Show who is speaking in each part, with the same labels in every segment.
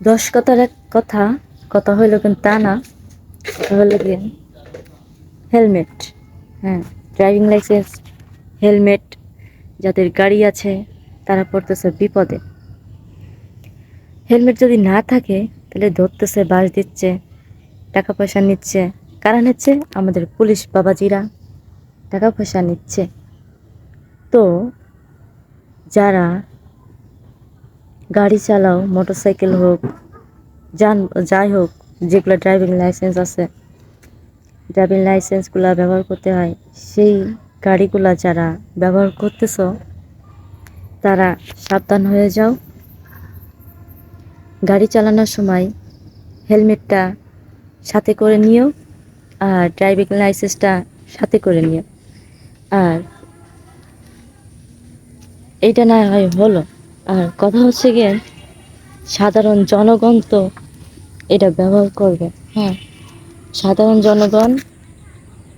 Speaker 1: দশ কথার এক কথা কথা হইল কিন্তু তা না, কথা হইল কি হেলমেট হ্যাঁ ড্রাইভিং লাইসেন্স হেলমেট, যাদের গাড়ি আছে, তারা পড়তেছে বিপদে। হেলমেট যদি না থাকে, তাহলে ধরতেছে, বাস দিচ্ছে, টাকা পয়সা নিচ্ছে, কারা নিচ্ছে? আমাদের পুলিশ বাবাজিরা, টাকা পয়সা নিচ্ছে। তো, যারা গাড়ি চালাও, মোটরসাইকেল হোক, যান, যাই হোক, যেগুলো ড্রাইভিং লাইসেন্স আছে ড্রাইভিং লাইসেন্সগুলো ব্যবহার করতে হয়, সেই গাড়িগুলা যারা ব্যবহার করতেছ, তারা সাবধান হয়ে যাও। গাড়ি চালানোর সময় হেলমেটটা সাথে করে নিও আর ড্রাইভিং লাইসেন্সটা সাথে করে নিও। আর এইটা না হয় হলো। আর কথা হচ্ছে গিয়ে সাধারণ জনগণ তো এটা ব্যবহার করবে। হ্যাঁ সাধারণ জনগণ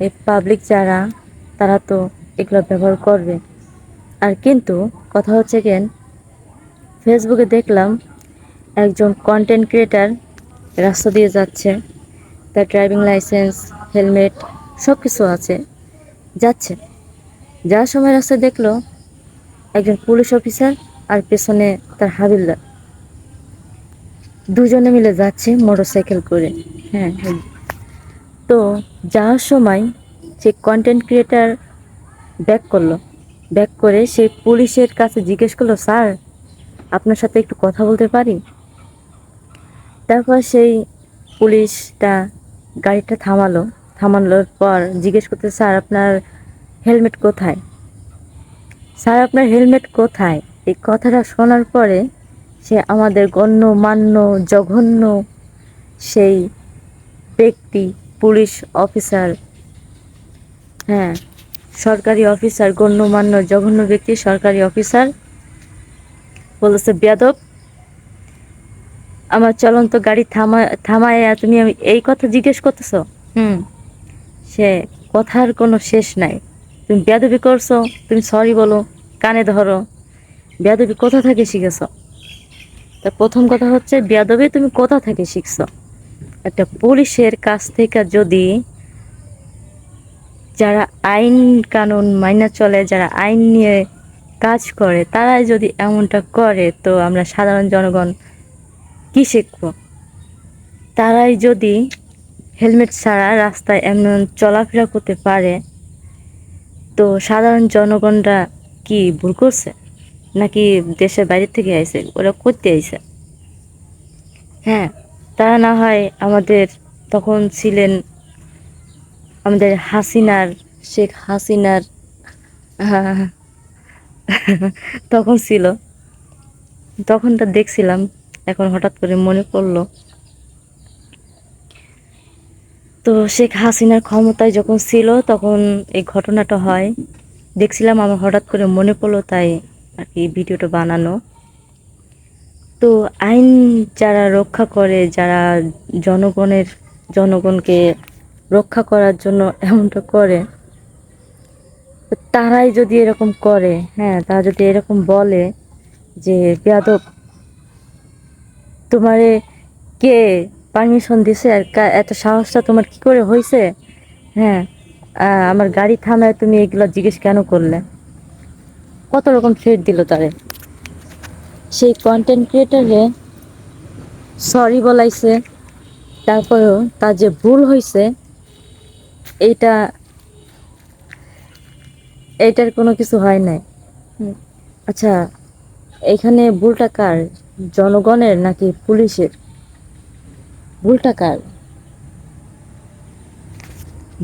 Speaker 1: এই পাবলিক যারা তারা তো এগুলো ব্যবহার করবে। আর কিন্তু কথা হচ্ছে গিয়ে ফেসবুকে দেখলাম একজন কন্টেন্ট ক্রিয়েটার রাস্তা দিয়ে যাচ্ছে। তার ড্রাইভিং লাইসেন্স হেলমেট সব কিছু আছে। যাচ্ছে। যাওয়ার সময় রাস্তায় দেখল একজন পুলিশ অফিসার আর পেছনে তার হাবিলদার। দুজনে মিলে যাচ্ছে মোটরসাইকেল করে। হ্যাঁ হ্যাঁ। তো যাওয়ার সময় সে কন্টেন্ট ক্রিয়েটার ব্যাক করল। ব্যাক করে সেই পুলিশের কাছে জিজ্ঞেস করল, স্যার, আপনার সাথে একটু কথা বলতে পারি? তারপর সেই পুলিশটা গাড়িটা থামালো। থামানোর পর জিজ্ঞেস করতে, স্যার, আপনার হেলমেট কোথায়? স্যার, আপনার হেলমেট কোথায়? এই কথাটা শোনার পরে সে আমাদের গণ্য মান্য জঘন্য সেই ব্যক্তি পুলিশ অফিসার হ্যাঁ সরকারি অফিসার গণ্যমান্য জঘন্য ব্যক্তি সরকারি অফিসার বলতেছে বেয়াদব আমার চলন্ত গাড়ি থামা থামায় তুমি আমি এই কথা জিজ্ঞেস করতেছো? হুম। সে কথার কোনো শেষ নাই। তুমি বেয়াদবি করছ তুমি সরি বলো কানে ধরো বেয়াদবি কোথা থেকে শিখেছো? তা প্রথম কথা হচ্ছে, বেয়াদবি তুমি কোথা থেকে শিখছো? একটা পুলিশের কাছ থেকে যদি যারা আইন কানুন মাইনা চলে, যারা আইন নিয়ে কাজ করে, তারাই যদি এমনটা করে, তো আমরা সাধারণ জনগণ কি শিখব? তারাই যদি হেলমেট ছাড়া রাস্তায় এমন চলাফেরা করতে পারে, তো সাধারণ জনগণরা কি ভুল করছে? নাকি দেশের বাইরে থেকে আইছে? ওরা করতে আইছে। হ্যাঁ তারা না হয় আমাদের তখন ছিলেন আমাদের হাসিনার, শেখ হাসিনার, তখন ছিল। তখনটা দেখছিলাম, এখন হঠাৎ করে মনে পড়ল। তো শেখ হাসিনার ক্ষমতায় যখন ছিল, তখন এই ঘটনাটা হয়। দেখছিলাম, আমার হঠাৎ করে মনে পড়ল, তাই আর কি ভিডিওটা বানানো। তো আইন যারা রক্ষা করে, যারা জনগণের, জনগণকে রক্ষা করার জন্য এমনটা করে, তারাই যদি এরকম করে হ্যাঁ তারা যদি এরকম বলে যে, বেয়াদব, তোমারে কে পারমিশন দিছে? আর এত সাহসটা তোমার কি করে হয়েছে হ্যাঁ আমার গাড়ি থামায় তুমি এগুলো জিজ্ঞেস কেন করলে? কত রকম থ্রেট দিল তারে? সেই কন্টেন্ট ক্রিয়েটারে সরি বলাইছে তারপরেও তার যে ভুল হয়েছে এইটা এইটার কোনো কিছু হয় নাই। আচ্ছা এখানে ভুলটা কার? জনগণের নাকি পুলিশের? ভুলটা কার?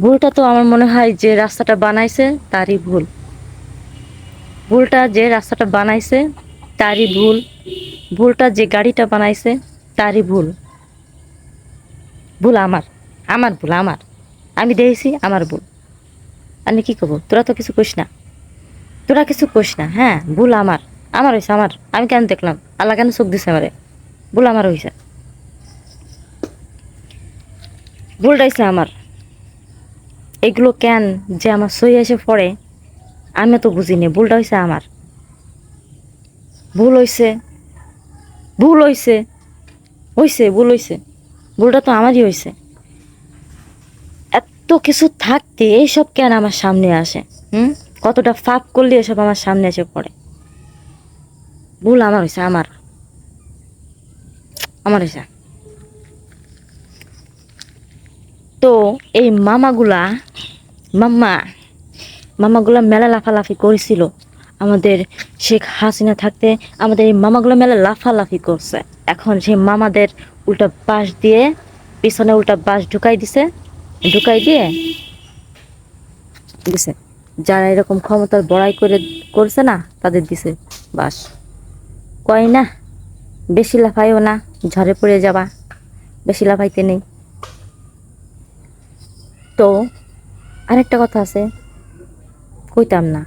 Speaker 1: ভুলটা তো আমার মনে হয় যে রাস্তাটা বানাইছে তারই ভুল। ভুলটা যে রাস্তাটা বানাইছে, তারই ভুল। ভুলটা যে গাড়িটা বানাইছে, তারই ভুল। ভুল আমার। আমার ভুল, আমার। আমি দেখেছি, আমার ভুল। আমি কি করব? তোরা তো কিছু করিস না। তোরা কিছু করিস না হ্যাঁ? ভুল আমার। আমার হয়েছে আমার। আমি কেন দেখলাম? আল্লাহ কেন চোখ দিছে আমারে? ভুল আমার হয়েছে ভুলটা হয়েছে আমার। এগুলো কেন যে আমার সই এসে পড়ে আমি তো বুঝিনি, ভুলটা হয়েছে আমার। ভুল হয়েছে ভুল হয়েছে হইছে, ভুল হয়েছে ভুলটা তো আমারই হইছে। এত কিছু থাকতে এইসব কেন আমার সামনে আসে, হুম? কতটা ফাপ করলে এসব আমার সামনে এসে পড়ে? ভুল আমার হয়েছে আমার। আমার হয়েছে তো এই মামাগুলা, মাম্মা মামাগুলা মেলা লাফালাফি করেছিল। আমাদের শেখ হাসিনা থাকতে আমাদের এই মামাগুলো মেলা লাফালাফি করছে। এখন সেই মামাদের উল্টা বাঁশ দিয়ে, পিছনে উল্টা বাঁশ ঢুকাই দিছে। ঢুকাই দিয়ে দিছে। যারা এরকম ক্ষমতার বড়াই করে, করছে না, তাদের দিছে বাস কয় না, বেশি লাফাইও না ঝড়ে পড়ে যাবা, বেশি লাফাইতে নেই। তো আরেকটা কথা আছে কইতাম না।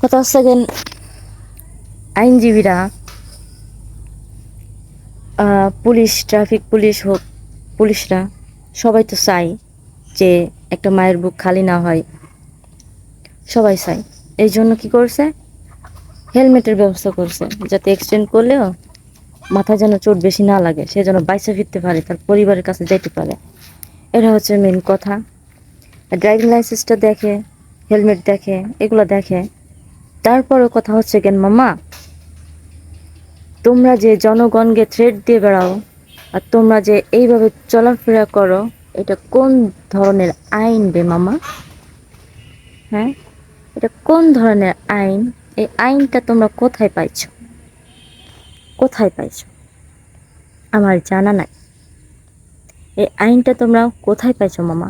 Speaker 1: কথা হচ্ছে গেন, আইনজীবীরা পুলিশ, ট্রাফিক পুলিশ হোক, পুলিশরা, সবাই তো চায় যে একটা মায়ের বুক খালি না হয়। সবাই চায়। এই জন্য কি করছে? হেলমেটের ব্যবস্থা করছে, যাতে এক্সিডেন্ট করলেও মাথা যেন চোট বেশি না লাগে, সে যেন বাইসে ফিরতে পারে, তার পরিবারের কাছে যেতে পারে। এটা হচ্ছে মেন কথা। ড্রাইভিং লাইসেন্সটা দেখে হেলমেট দেখে, এগুলো দেখে। তারপরে কথা হচ্ছে কেন মামা তোমরা যে জনগণকে থ্রেট দিয়ে বেড়াও, আর তোমরা যে এইভাবে চলাফেরা করো, এটা কোন ধরনের আইন বে মামা হ্যাঁ? এটা কোন ধরনের আইন? এই আইনটা তোমরা কোথায় পাইছো? কোথায় পাইছো? আমার জানা নাই। এই আইনটা তোমরা কোথায় পাইছো মামা